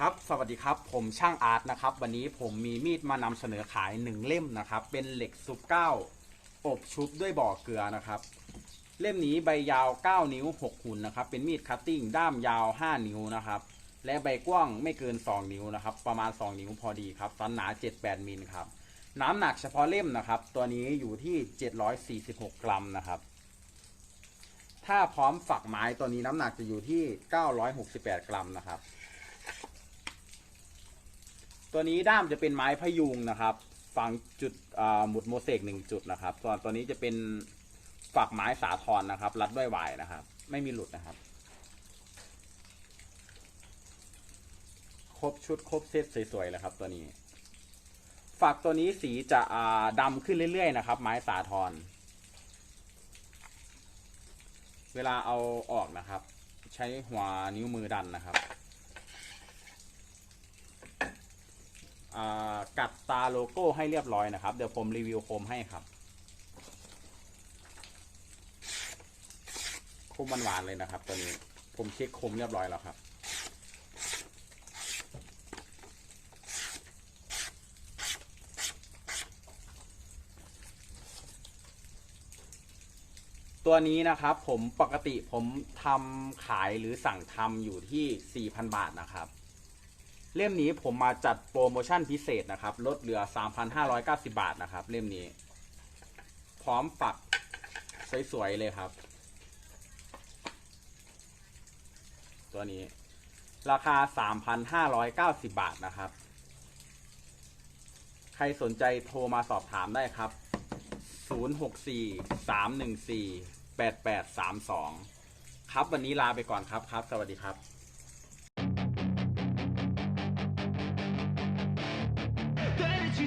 ครับสวัสดีครับผมช่างอาร์ตนะครับ วันนี้ผมมีมีดมานำเสนอขายหนึ่งเล่มนะครับ เป็นเหล็กซุปเก้าอบชุบด้วยบ่อเกลือนะครับ เล่มนี้ใบยาว 9 นิ้ว6หุ่นนะครับ เป็นมีดคัตติ้งด้ามยาว 5 นิ้วนะครับ และใบกว้างไม่เกิน 2 นิ้วนะครับ ประมาณ 2 นิ้วพอดีครับสันหนา 7-8มิลครับน้ำหนักเฉพาะเล่มนะครับ ตัวนี้อยู่ที่ 746 กรัมนะครับ ถ้าพร้อมฝักไม้ตัวนี้น้ำหนักจะอยู่ที่ 968 กรัมนะครับ ตัวนี้ด้ามจะเป็นไม้พยุงนะครับฝังจุดหมุดโมเสกหนึ่งจุดนะครับส่วนตัวนี้จะเป็นฝักไม้สาทรนะครับ รัดด้วยหวายนะครับ ไม่มีหลุดนะครับ ครบชุดครบเซตสวยๆเลยครับ ตัวนี้ฝักตัวนี้สีจะดำขึ้นเรื่อยๆนะครับ ไม้สาทรเวลาเอาออกนะครับ ใช้หัวนิ้วมือดันนะครับ อ่า กัดตาโลโก้ให้เรียบร้อยนะครับ เดี๋ยวผมรีวิวโคมให้ครับโคมหวานๆเลยนะครับตัวนี้ผมเช็คโคมเรียบร้อยแล้วครับตัวนี้นะครับผมปกติผมทำขายหรือสั่งทำอยู่ที่ 4,000 บาทนะครับ เล่มนี้ผมมาจัดโปรโมชั่นพิเศษนะครับ ลดเหลือ 3,590 บาทนะครับ เล่มนี้ พร้อมปักสวยๆเลยครับ ตัวนี้ ราคา 3,590 บาทนะครับ ใครสนใจโทรมาสอบถามได้ครับ 064 314 8832 ครับวันนี้ลาไปก่อนครับครับ สวัสดีครับ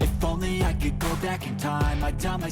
If only I could go back in time, I'd tell myself.